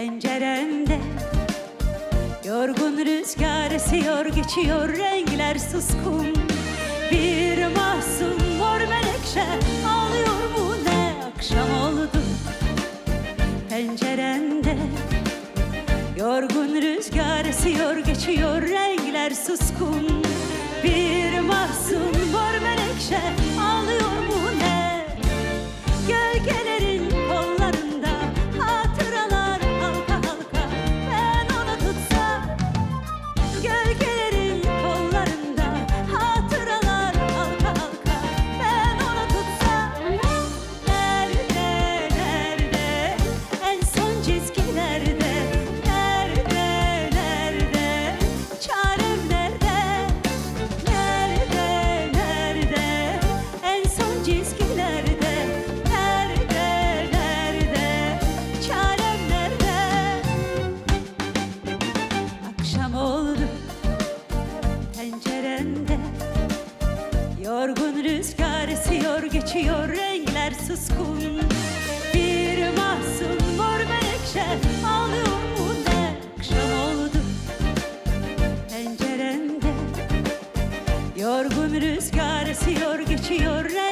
penceremde. Yorgun rüzgar esiyor geçiyor renkler suskun. Bir mahzun mor melekçe ağlıyor mu? Ne akşam oldu? Penceremde Yorgun rüzgar esiyor geçiyor renkler suskun. Yorgun rüzgar esiyor geçiyor renkler suskun. Bir mahzun mor menekşe ağlıyor bu ne akşam oldu. Penceremde Yorgun rüzgar esiyor geçiyor renkler